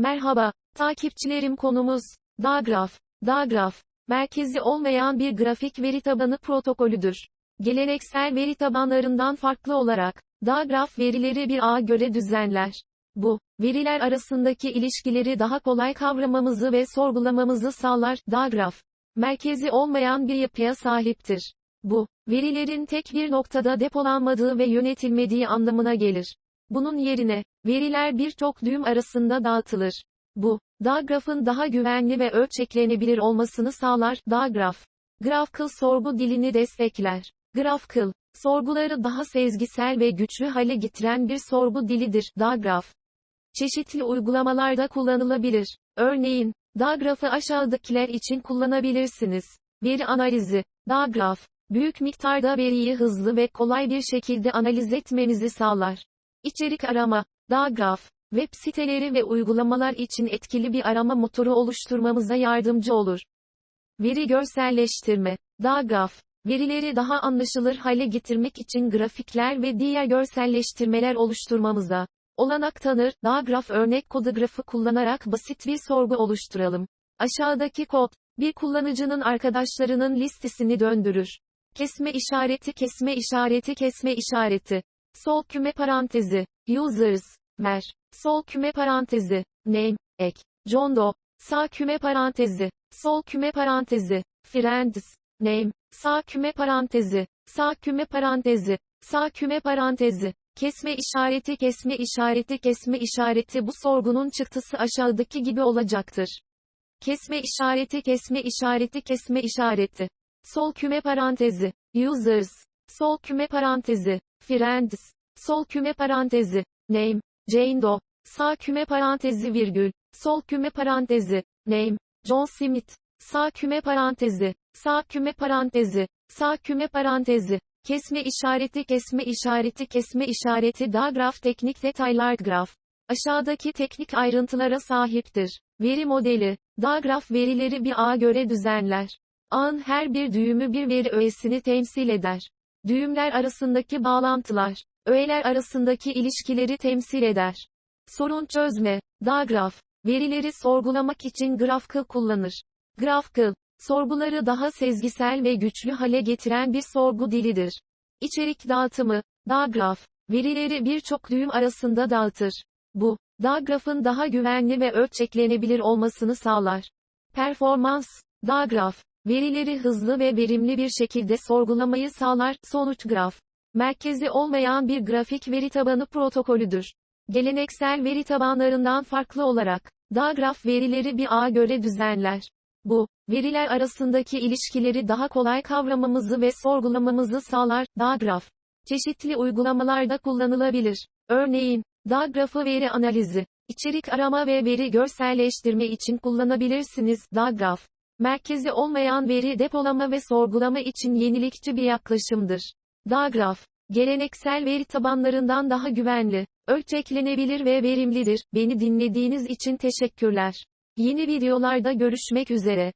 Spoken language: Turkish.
Merhaba, takipçilerim konumuz, Dağgraf. Dağgraf, merkezi olmayan bir grafik veri tabanı protokolüdür. Geleneksel veri tabanlarından farklı olarak, Dağgraf verileri bir ağa göre düzenler. Bu, veriler arasındaki ilişkileri daha kolay kavramamızı ve sorgulamamızı sağlar. Dağgraf, merkezi olmayan bir yapıya sahiptir. Bu, verilerin tek bir noktada depolanmadığı ve yönetilmediği anlamına gelir. Bunun yerine, veriler birçok düğüm arasında dağıtılır. Bu, dağgrafın daha güvenli ve ölçeklenebilir olmasını sağlar. Dağgraf, GraphQL sorgu dilini destekler. GraphQL, sorguları daha sezgisel ve güçlü hale getiren bir sorgu dilidir. Dağgraf, çeşitli uygulamalarda kullanılabilir. Örneğin, Dağgrafı aşağıdakiler için kullanabilirsiniz. Veri analizi, Dağgraf, büyük miktarda veriyi hızlı ve kolay bir şekilde analiz etmenizi sağlar. İçerik arama, Dağgraf, web siteleri ve uygulamalar için etkili bir arama motoru oluşturmamıza yardımcı olur. Veri görselleştirme, Dağgraf, verileri daha anlaşılır hale getirmek için grafikler ve diğer görselleştirmeler oluşturmamıza olanak tanır. Dağgraf örnek kodu grafı kullanarak basit bir sorgu oluşturalım. Aşağıdaki kod, bir kullanıcının arkadaşlarının listesini döndürür. Kesme işareti kesme işareti kesme işareti. Sol küme parantezi. Users. Mer. Sol küme parantezi. Name. Ek. John Doe. Sağ küme parantezi. Sol küme parantezi. Friends. Name. Sağ küme parantezi. Sağ küme parantezi. Sağ küme parantezi. Kesme işareti kesme işareti kesme işareti bu sorgunun çıktısı aşağıdaki gibi olacaktır. Kesme işareti kesme işareti kesme işareti. Sol küme parantezi. Users. Sol küme parantezi. Friends. Sol küme parantezi. Name. Jane Doe. Sağ küme parantezi virgül. Sol küme parantezi. Name. John Smith. Sağ küme parantezi. Sağ küme parantezi. Sağ küme parantezi. Kesme işareti kesme işareti kesme işareti daha graf teknik detaylar graf. Aşağıdaki teknik ayrıntılara sahiptir. Veri modeli. Dağgraf verileri bir ağa göre düzenler. Ağın her bir düğümü bir veri öğesini temsil eder. Düğümler arasındaki bağlantılar, öğeler arasındaki ilişkileri temsil eder. Sorun çözme. Dağgraf, verileri sorgulamak için GraphQL kullanır. GraphQL, sorguları daha sezgisel ve güçlü hale getiren bir sorgu dilidir. İçerik dağıtımı, Dağgraf, verileri birçok düğüm arasında dağıtır. Bu, Dağgrafın daha güvenli ve ölçeklenebilir olmasını sağlar. Performans, Dağgraf, verileri hızlı ve verimli bir şekilde sorgulamayı sağlar. Sonuç graf, merkezi olmayan bir grafik veri tabanı protokolüdür. Geleneksel veri tabanlarından farklı olarak, Dağgraf verileri bir ağa göre düzenler. Bu, veriler arasındaki ilişkileri daha kolay kavramamızı ve sorgulamamızı sağlar. Dağgraf, çeşitli uygulamalarda kullanılabilir. Örneğin, Dağgrafı veri analizi, içerik arama ve veri görselleştirme için kullanabilirsiniz. Dağgraf, merkezi olmayan veri depolama ve sorgulama için yenilikçi bir yaklaşımdır. Dağgraf, geleneksel veri tabanlarından daha güvenli, ölçeklenebilir ve verimlidir. Beni dinlediğiniz için teşekkürler. Yeni videolarda görüşmek üzere.